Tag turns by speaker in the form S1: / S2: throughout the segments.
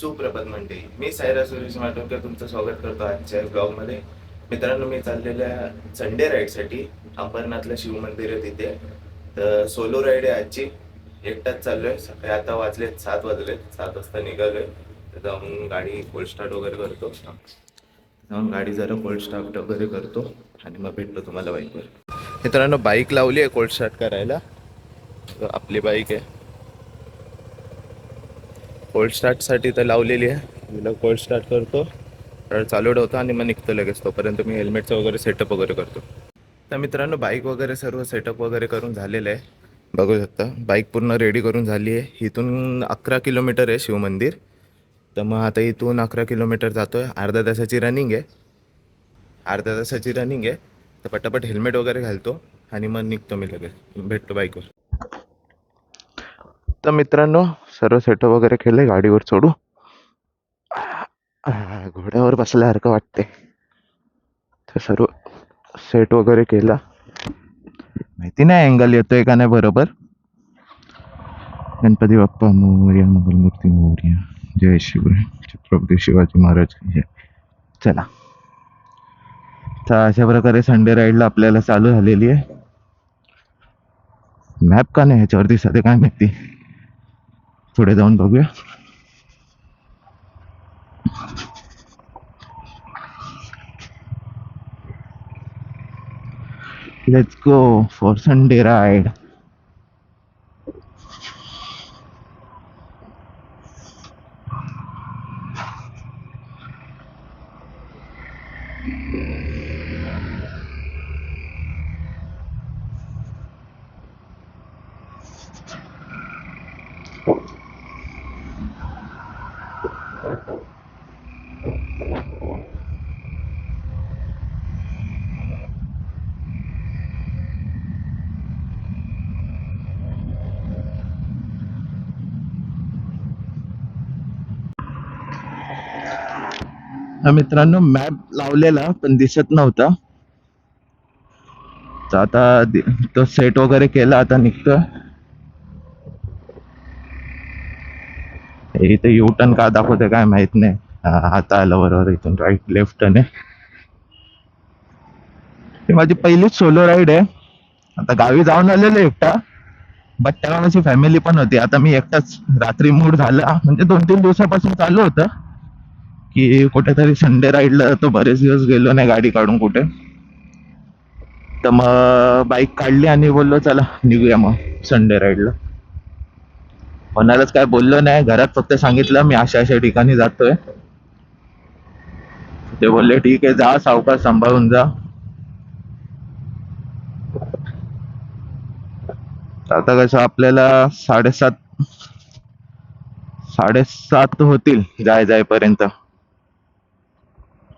S1: सुप्रभात म्हणते मी सायरा सुरेश माटोकर तुमचं स्वागत करतो आजच्या ब्लॉगमध्ये. मित्रांनो मी चाललेल्या संडे राईडसाठी अंबरनाथला शिव मंदिर आहे तिथे. तर सोलो राईड आहे आजची. एकटाच चाललोय. सकाळी आता वाजलेत सात वाजले सात वाजता निघालोय. तर जाऊन गाडी कोल्ड स्टार्ट वगैरे करतो. जाऊन गाडी जरा कोल्ड स्टार्ट वगैरे करतो आणि मग भेटलो तुम्हाला बाईकवर मित्रांनो बाईक लावली आहे कोल्ड स्टार्ट करायला. आपली बाईक आहे. कोल्ड स्टार्टसाठी तर लावलेली आहे. तिला कोल्ड स्टार्ट करतो. तर चालू ठेवतो आणि मग निघतो लगेच तोपर्यंत मी हेल्मेटचं वगैरे सेटअप वगैरे करतो. तर मित्रांनो बाईक वगैरे सर्व सेटअप वगैरे करून झालेलं आहे. बघू शकता बाईक पूर्ण रेडी करून झाली आहे. इथून अकरा किलोमीटर आहे शिवमंदिर तर मग आता इथून अकरा किलोमीटर जातो आहे अर्ध्या तासाची रनिंग आहे. अर्ध्या तासाची रनिंग आहे. तर पटापट हेल्मेट वगैरे घालतो आणि मग निघतो मी लगेच. भेटतो बाईकवर तर मित्रांनो सर्व सेटअप वगैरे केलं गाडीवर चढू घोड्यावर बसल्यासारखं वाटते तर सर्व सेट वगैरे केला. माहिती नाही अँगल येतोय का नाही बरोबर. गणपती बाप्पा मोर्या मंगलमूर्ती मोर्या. जय शिवराय छत्रपती शिवाजी महाराज जय. चला. तर अशा प्रकारे संडे राईडला आपल्याला चालू झालेली आहे. मॅप का नाही ह्याच्यावरती? सध्या काय माहिती? पुढे जाऊन बघूया. Let's go for Sunday ride हा मित्रांनो मॅप लावलेला पण दिसत नव्हता. तर आता तो सेट वगैरे केला आता निघतोय इथे यू टर्न का दाखवते काय माहीत नाही. आता आलं बरोबर इथून राईट लेफ्ट टर्न आहे माझी पहिलीच सोलो राईड आहे. आता गावी जाऊन आलेलो एकटा. बट तेव्हा माझी फॅमिली पण होती. आता मी एकटाच. रात्री मूड झाला. म्हणजे दोन तीन दिवसापासून चालू होतं. की कुठेतरी संडे राईडला तो बरेच दिवस गेलो नाही गाडी काढून कुठे. तर मग बाईक काढली आणि बोललो चला निघूया मग संडे राईडला कोणालाच काय बोललो नाही घरात फक्त सांगितलं मी अशा अशा ठिकाणी जातोय. ते बोलले ठीक आहे जा सावकाश सांभाळून जा. आता कसं आपल्याला साडेसात साडेसात होतील जाय जायपर्यंत. पर्यंत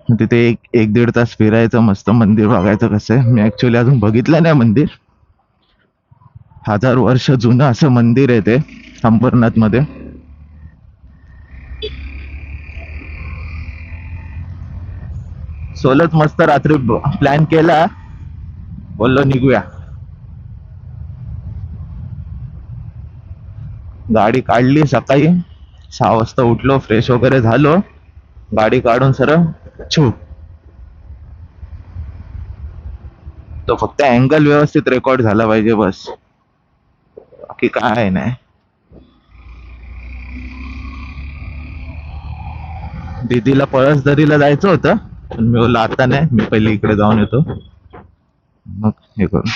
S1: तिथे एक एक दीड तास फिरायचं मस्त मंदिर बघायचं कसं आहे. मी ऍक्च्युली अजून बघितलं नाही मंदिर. हजार वर्ष जुनं असं मंदिर आहे ते अंबरनाथमध्ये सोलत मस्त रात्री प्लॅन केला. बोललो निघूया. गाडी काढली सकाळी. सहा वाजता उठलो फ्रेश वगैरे झालो. गाडी काढून सरळ छू. तो फक्त अँगल व्यवस्थित रेकॉर्ड झाला पाहिजे बस. बाकी काय नाही. दीदीला पळसदरीला जायचं होतं पण मी बोलला आता नाही मी पहिले इकडे जाऊन येतो. मग हे करू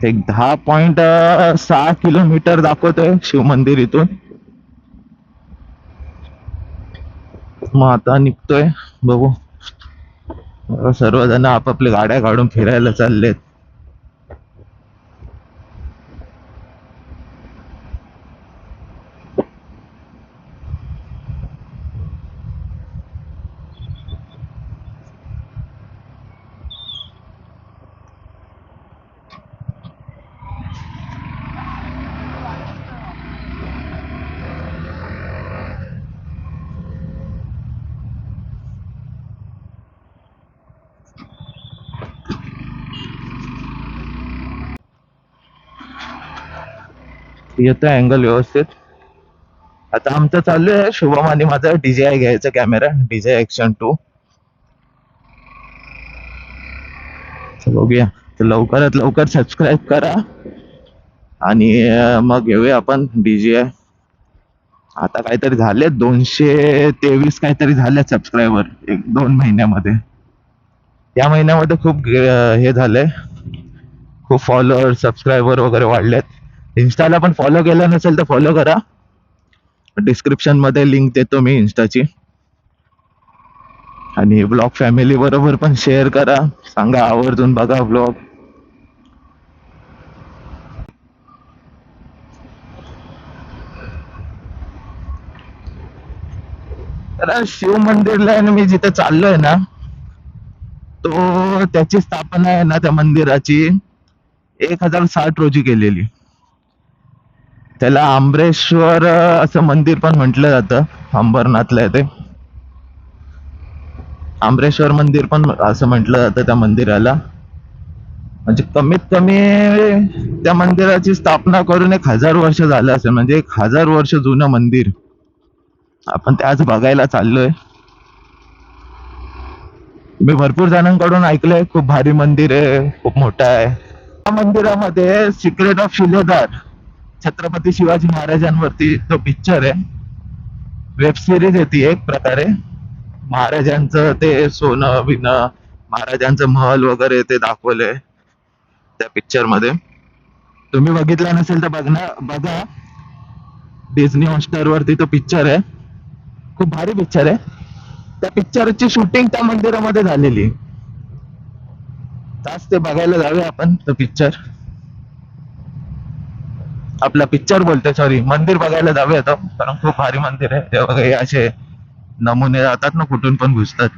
S1: एक दहा पॉइंट सहा किलोमीटर दाखवतोय शिव मंदिर इथून. मग आता निघतोय. बघू. सर्वजण आपापल्या गाड्या काढून फिरायला चाललेत. येतोय अँगल व्यवस्थित. आता आमचं चालू आहे. शुभम आणि माझा डीजे आय घ्यायचा कॅमेरा डीजे ऍक्शन टू बघूया. तर लवकरात लवकर सबस्क्राईब करा. आणि मग घेऊया आपण डीजे आता काहीतरी झाले दोनशे तेवीस काहीतरी झाले सबस्क्रायबर एक दोन महिन्यामध्ये. या महिन्यामध्ये खूप हे झालंय. खूप फॉलोअर सबस्क्रायबर वगैरे वाढलेत. इन्स्टाला पण फॉलो केलं नसेल तर फॉलो करा. डिस्क्रिप्शनमध्ये लिंक देतो मी इन्स्टाची. आणि ब्लॉग फॅमिली बरोबर पण शेअर करा. सांगा आवर्जून बघा ब्लॉग शिव मंदिरला आहे ना मी जिथे चाललोय ना तो त्याची स्थापना आहे ना त्या मंदिराची. एक हजार साठ रोजी केलेली. त्याला आंबरेश्वर असं मंदिर पण म्हटलं जातं अंबरनाथला आहे ते. आंबरेश्वर मंदिर पण असं म्हटलं जातं त्या मंदिराला. म्हणजे कमीत कमी त्या मंदिराची स्थापना करून एक हजार वर्ष झालं असेल म्हणजे एक हजार वर्ष जुनं मंदिर. आपण ते आज बघायला चाललोय. मी भरपूर जणांकडून ऐकलंय खूप भारी मंदिर आहे खूप मोठं आहे. त्या मंदिरामध्ये सिक्रेट ऑफ शिलेदार. छत्रपती शिवाजी महाराजांवरती तो पिक्चर आहे वेब सिरीज येते एक प्रकारे. महाराजांचं ते सोनं बिनं महाराजांचं महल वगैरे ते दाखवलंय त्या पिक्चरमध्ये. तुम्ही बघितला नसेल तर बघणार बघा. डिझनी हॉटस्टार वरती तो पिक्चर आहे. खूप भारी पिक्चर आहे. त्या पिक्चरची शूटिंग त्या मंदिरामध्ये झालेली. तास ते बघायला जाऊया आपण तो पिक्चर आपला पिक्चर बोलतोय सॉरी मंदिर बघायला जाऊया तो. कारण खूप भारी मंदिर आहे. ते बघा असे नमुने जातात ना कुठून पण घुसतात.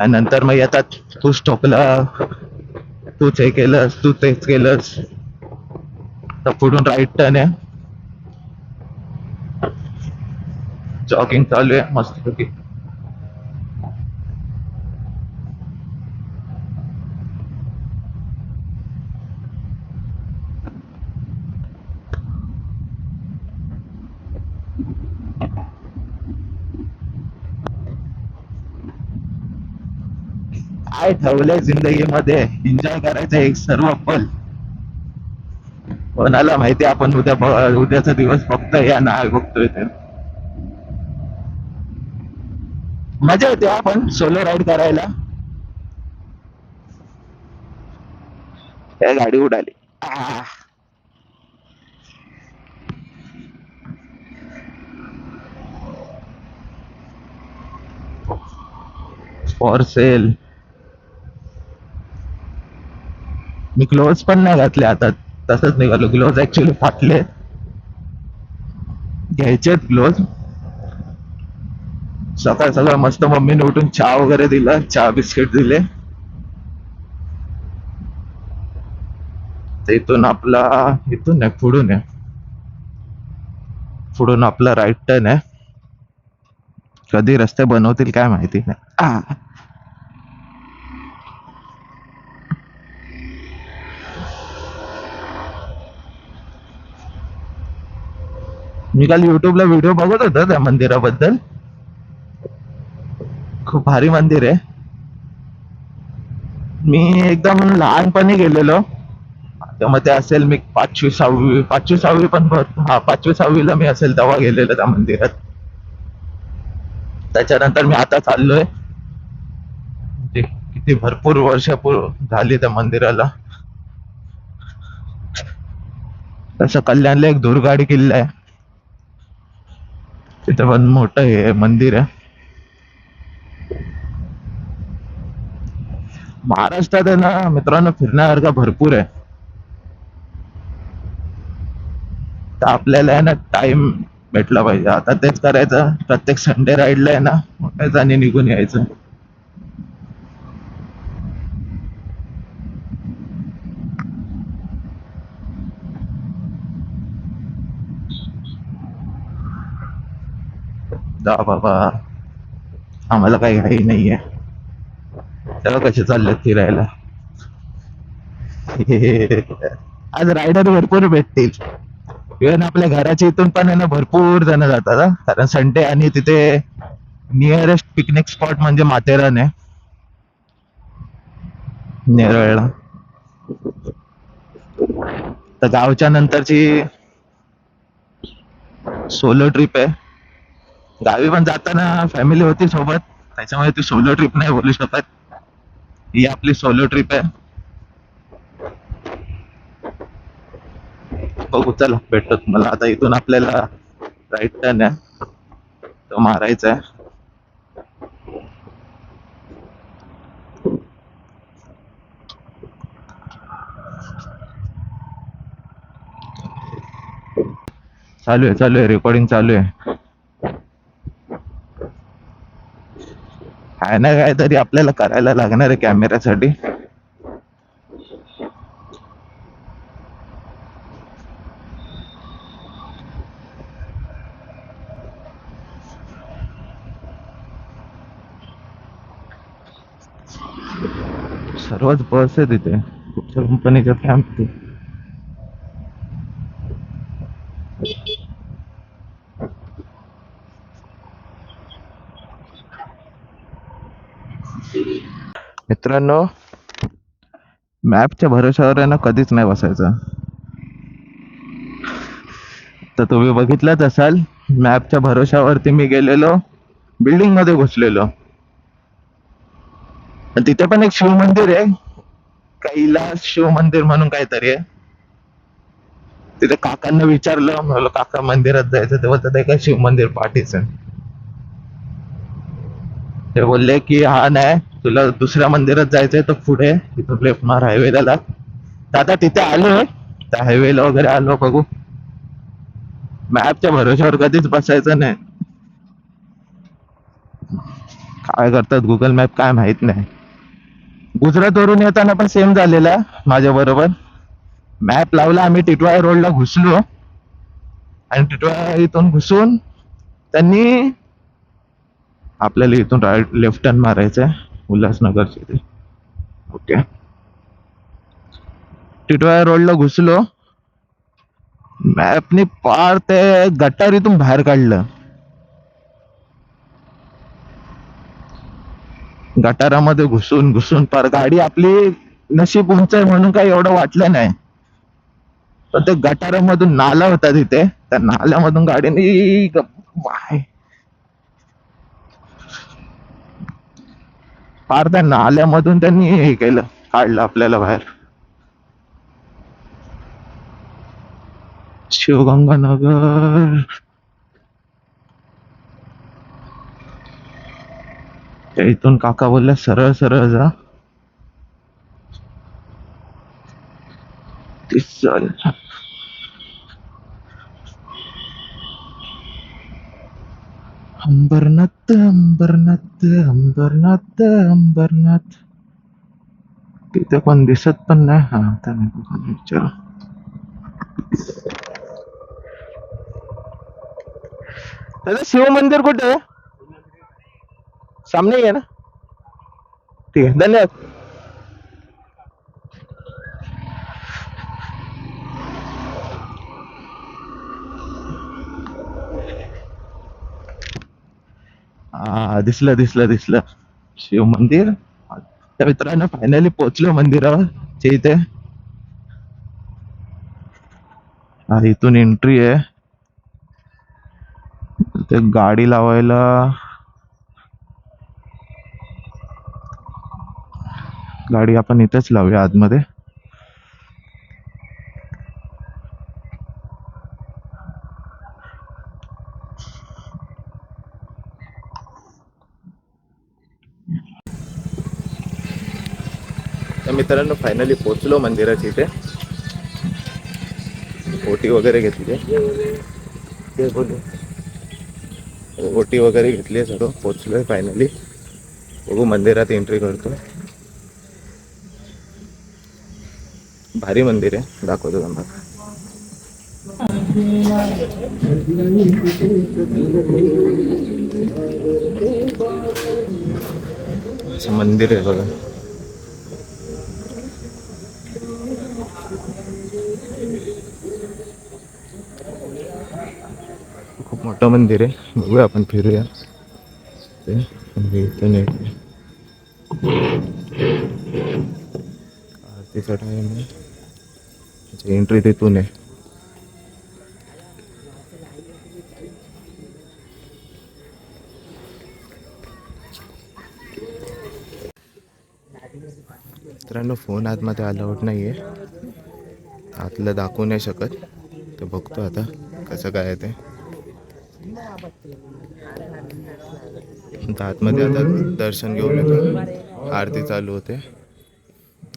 S1: आणि नंतर मग येतात तूच ठोकला तूच हे केलंस तू तेच केलंस. तर पुढून राईट टर्न आहे. जॉगिंग चालू आहे मस्तपैकी. काय ठेवलंय जिंदगीमध्ये? एन्जॉय करायचं एक सर्व पल कोणाला माहिती आपण उद्या उद्याचा दिवस बघतोय या ना बघतोय ते. मजा येते हो आपण सोलो राईड करायला. त्या गाडी उडाली. आह सेल मी ग्लोव्ह पण नाही घातले. आता तसंच निघालो. ग्लोव्ह ऍक्च्युली फाटले. घ्यायचेत ग्लोव्ह सकाळ सकाळ मस्त मम्मीने उठून चहा वगैरे दिला. चहा बिस्किट दिले. इथून आपला इथून आहे पुढून आहे. पुढून आपला राईट टर्न आहे. कधी रस्ते बनवतील काय माहिती. नाही मी काल युट्यूबला व्हिडिओ बघत होतो त्या मंदिराबद्दल. खूप भारी मंदिर आहे. मी एकदम लहानपणी गेलेलो. त्यामध्ये असेल मी पाचवी सहावी पाचवी सहावी पण हा पाचवी सहावीला मी असेल तेव्हा गेलेलो त्या मंदिरात. त्याच्यानंतर मी आता चाललोय. म्हणजे किती भरपूर वर्ष झाली त्या मंदिराला. तसं कल्याणला एक दुर्गाडी किल्ला आहे. तिथं पण मोठं हे मंदिर आहे. महाराष्ट्रात आहे ना मित्रांनो फिरण्यासारखं भरपूर आहे. तर आपल्याला आहे ना टाइम भेटला पाहिजे. आता तेच करायचं प्रत्येक संडे राईडला आहे ना उठायचं आणि निघून यायचं. जा बाबा आम्हाला काही घाई आहे तेव्हा कसे चाललेत फिरायला आज रायडर भरपूर भेटतील. इव्हन आपल्या घराच्या इथून पण आहे ना भरपूर जण जातात कारण संडे आणि तिथे नियरेस्ट पिकनिक स्पॉट म्हणजे माथेरान आहे. नेरळला. तर गावच्या नंतरची सोलो ट्रिप आहे. गावी पण जाताना फॅमिली होती सोबत. त्याच्यामुळे ती सोलो ट्रिप नाही बोलू शकत. ही आपली सोलो ट्रिप आहे. बघू चला भेटतो तुम्हाला आता इथून आपल्याला राईट टर्न आहे. तो मारायचा आहे. चालू आहे चालू आहे. रेकॉर्डिंग चालू आहे. काय ना काय तरी आपल्याला करायला लागणार आहे कॅमेऱ्यासाठी. सर्वच बस आहे तिथे. कुठच्या कंपनीच्या कॅम्प ते? मित्रांनो मॅपच्या भरोशावर आहे ना कधीच नाही बसायचं. तर तुम्ही बघितलंच असाल मॅपच्या भरोशावरती मी गेलेलो बिल्डिंगमध्ये घुसलेलो तिथे पण एक शिव मंदिर आहे कैलास शिव मंदिर म्हणून काहीतरी आहे. तिथे काकांना विचारलं म्हणलं काका मंदिरात जायचं तेव्हा तर ते काय शिव मंदिर पाठीच ते बोलले की हा नाही तुला दुसऱ्या मंदिरात जायचंय तर पुढे तिथून लेफ्ट मार हायवेला लाग तर आता तिथे आलो त्या हायवेला वगैरे आलो बघू. मॅपच्या भरोश्यावर कधीच बसायचं नाही. काय करतात गुगल मॅप काय माहीत नाही. गुजरातवरून येताना पण सेम झालेला माझ्या बरोबर. मॅप लावला आम्ही टिटवाळा रोडला घुसलो. आणि टिटवाळा इथून घुसून त्यांनी आपल्याला इथून राईट लेफ्ट टर्न मारायचं उल्हासनगर उल्हासनगरच्या ओके. टिटवाळा रोडला घुसलो. मॅपनी पार ते गटारीतून बाहेर काढलं. गटारामध्ये घुसून घुसून पार. गाडी आपली नशीब उंच आहे म्हणून काही एवढं वाटलं नाही. पण ते गटारामधून नाला होता तिथे. त्या नाल्यामधून गाडीने फार त्यांना पार त्या नाल्यामधून त्यांनी हे केलं काढलं आपल्याला बाहेर. शिवगंगानगर. त्या इथून काका बोलल्या सरळ सरळ जा. चल. अंबरनाथ अंबरनाथ अंबरनाथ अंबरनाथ तिथे पण दिसत पण नाही हा आता नाही बघा, विचारू दादा शिव मंदिर कुठे आहे सामने ही है ना ठीक है धन्यवाद हा दिसलं दिसलं दिसलं. शिव मंदिर. त्या मित्रांनो फायनली पोहोचलो मंदिरावर. इथे. हा इथून एंट्री आहे. ते गाडी लावायला. गाडी आपण इथेच लावूया आतमध्ये
S2: तर मित्रांनो फायनली पोचलो मंदिरात इथे. ओटी वगैरे घेतली. ते ओटी वगैरे घेतली आहे सर्व पोचलोय फायनली बघू मंदिरात एंट्री करतो भारी मंदिर आहे दाखवतो तुम्हाला. असं मंदिर आहे बघा.
S1: मोठं मंदिर आहे. बघूया आपण फिरूया. ते इथून इथं आरतीचा टाईम आहे. एंट्री तिथून आहे. मित्रांनो फोन आतमध्ये अलाउड नाही आहे आतलं दाखवू नाही शकत. तर बघतो आता कसं काय आहे ते. आता आतमध्ये आता दर्शन घेऊन येतो आरती चालू होते.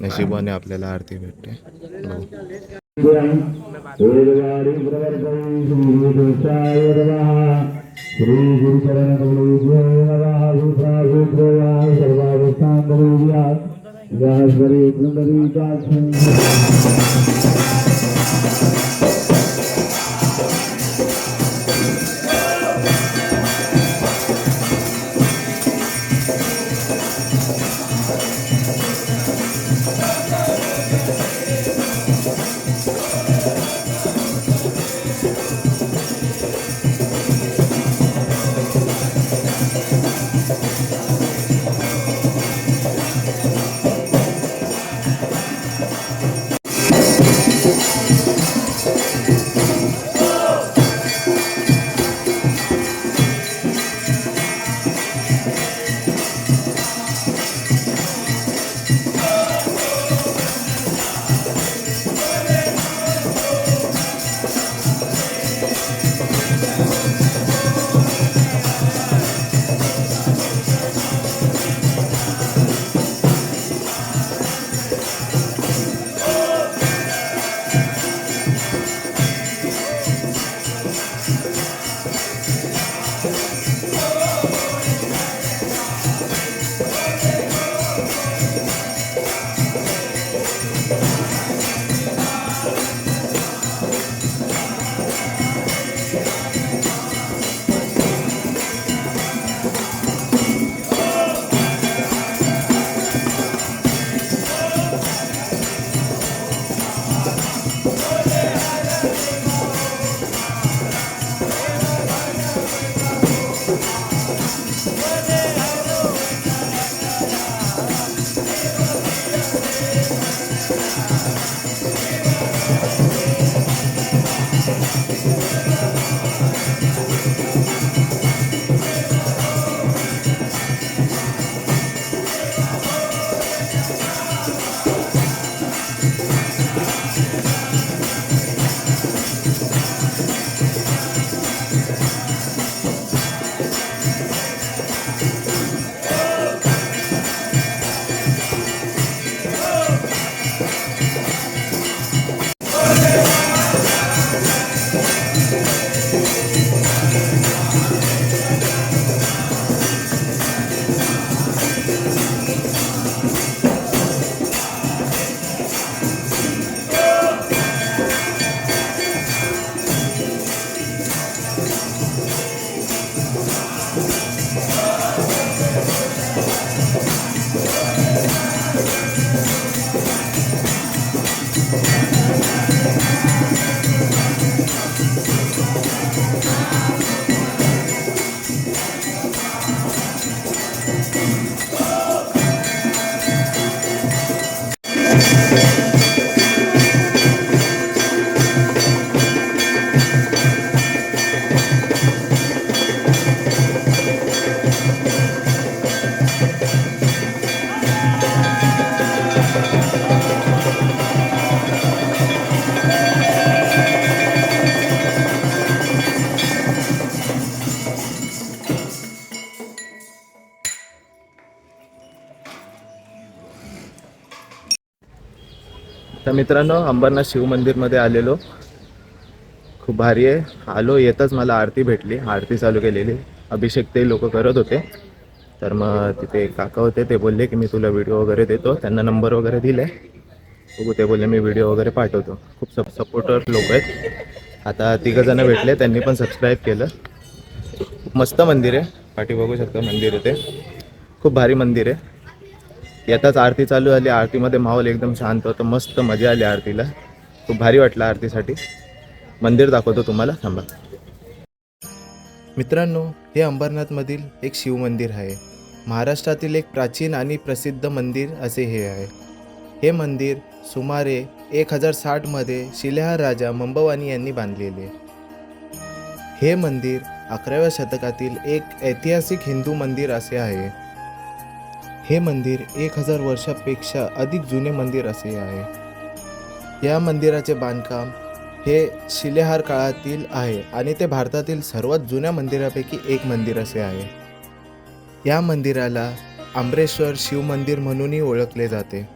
S1: नशिबाने आपल्याला आरती भेटते. बघू. Música मित्रांनो अंबरनाथ शिव मंदिरमध्ये आलेलो. खूप भारी आहे. आलो येतच मला आरती भेटली. आरती चालू केलेली. अभिषेक ते लोक करत होते. तर मग तिथे काका होते ते बोलले की मी तुला व्हिडिओ वगैरे देतो. त्यांना नंबर वगैरे दिले. बघू ते बोलले मी व्हिडिओ वगैरे पाठवतो. खूप सप सपोर्टर लोक आहेत. आता तिघं जण भेटले त्यांनी पण सबस्क्राईब केलं. खूप मस्त मंदिर आहे. पाठी बघू शकता मंदिर आहे ते. खूप भारी मंदिर आहे. येताच आरती चालू झाली. आरतीमध्ये माहोल एकदम शांत होतं. मस्त मजा आली आरतीला. खूप भारी वाटलं आरतीसाठी. मंदिर दाखवतो तुम्हाला. थांबा. मित्रांनो हे अंबरनाथमधील एक शिवमंदिर आहे. महाराष्ट्रातील एक प्राचीन आणि प्रसिद्ध मंदिर असे हे आहे. हे मंदिर सुमारे एक हजार साठमध्ये शिलेहार राजा मंबवानी यांनी बांधलेले. हे मंदिर अकराव्या शतकातील एक ऐतिहासिक हिंदू मंदिर असे आहे. हे मंदिर एक हजार वर्षापेक्षा अधिक जुने मंदिर असे आहे. या मंदिराचे बांधकाम हे शिलेहार काळातील आहे आणि ते भारतातील सर्वात जुन्या मंदिरापैकी एक मंदिर असे आहे. या मंदिराला आंबरेश्वर शिव मंदिर म्हणूनही ओळखले जाते.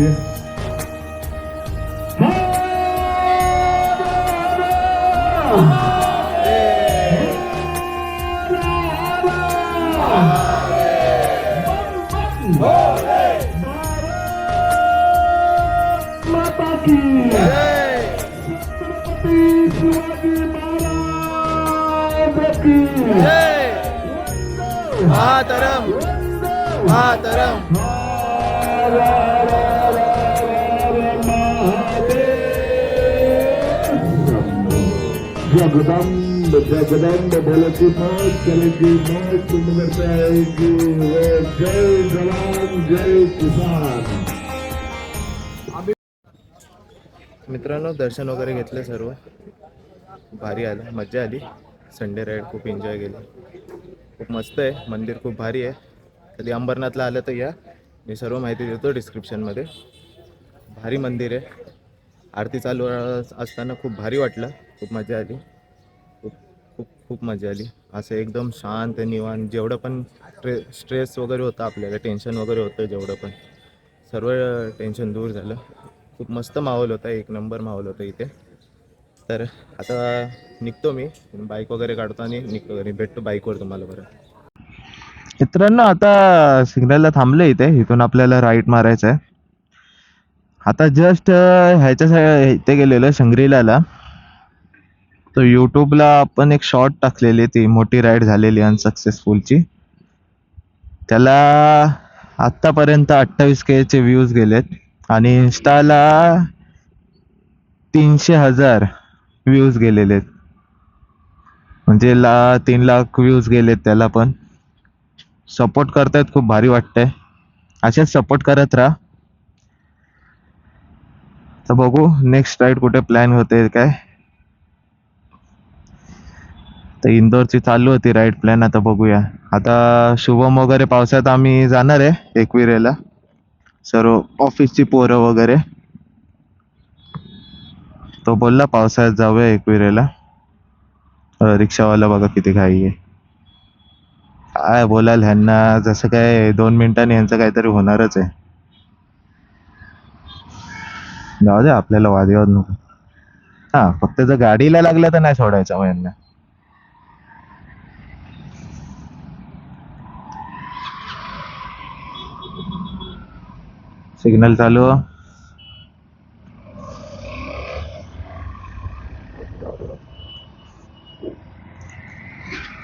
S3: तर जगदम्ब जगदम्ब बोलती मौत चलेगी मौत तुम जय जवान जय किसान.
S1: मित्रांनो दर्शन वगैरे घेतलं सर्व. भारी आलं मजा आली. संडे राईड खूप एन्जॉय केली. खूप मस्त आहे मंदिर खूप भारी आहे. कधी अंबरनाथला आलं तर या. मी सर्व माहिती देतो डिस्क्रिप्शनमध्ये भारी मंदिर आहे. आरती चालू असताना खूप भारी वाटलं खूप मजा आली. खूप मजा आली. असं एकदम शांत निवांत जेवढं पण स्ट्रे स्ट्रेस वगैरे होतं आपल्याला टेन्शन वगैरे होतं जेवढं पण सर्व टेन्शन दूर झालं. खूप मस्त माहोल होता एक नंबर माहोल होता इथे. तर आता निघतो मी बाईक वगैरे काढतो आणि निघतो घरी भेटतो बाईकवर तुम्हाला बरं
S4: मित्रांनो आता सिग्नलला थांबलं इथे इथून आपल्याला राईट मारायचं आहे आता जस्ट ह्याच्या इथे गेलेलो शंग्रीलाला. तर यूट्यूबला आपण एक शॉर्ट टाकलेली ती मोठी राईड झालेली अनसक्सेसफुलची त्याला आत्तापर्यंत अठ्ठावीस केचे व्ह्यूज गेलेत आणि इन्स्टाला तीनशे हजार व्ह्यूज गेलेले आहेत. म्हणजे ला तीन लाख व्ह्यूज गेलेत त्याला पण. सपोर्ट करतायत खूप भारी वाटतंय. असेच सपोर्ट करत राहा. तर बघू नेक्स्ट राईड कुठे प्लॅन होते काय? तर इंदोरची चालू होती राईट प्लॅन आता बघूया. आता शुभम वगैरे पावसात आम्ही जाणार आहे एकविरेला. सर्व ऑफिसची पोरं वगैरे. तो बोलला पावसाळ्यात जाऊया एकविरेला. रिक्षावाला बघा किती घाई आहे. काय बोलाल ह्यांना जसं काय दोन मिनिटांनी यांचं काहीतरी होणारच आहे. जाऊ दे आपल्याला वादविवाद नको. हा फक्त जर गाडीला लागलं तर नाही सोडायचं मग यांना. सिग्नल चालू.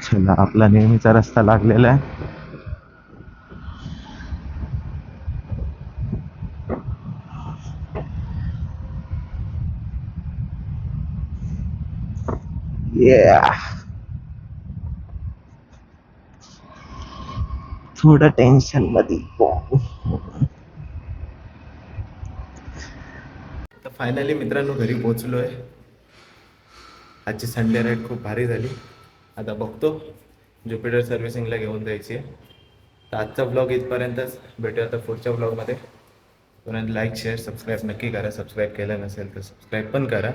S4: चला आपला नेहमीचा रस्ता लागलेला आहे. Yeah. थोडं
S1: टेन्शनमध्ये. फायनली मित्रांनो घरी पोचलो आहे. आजची संडे राईड खूप भारी झाली. आता बघतो ज्युपिटर सर्व्हिसिंगला घेऊन जायची आहे. तर आजचा ब्लॉग इथपर्यंतच. भेटूया आता पुढच्या ब्लॉगमध्ये पुन्हा लाईक शेअर सबस्क्राईब नक्की करा. सबस्क्राईब केलं नसेल तर सबस्क्राईब पण करा.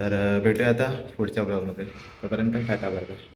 S1: तर भेटूया आता पुढच्या ब्लॉगमध्ये तोपर्यंत टाटा बरोबर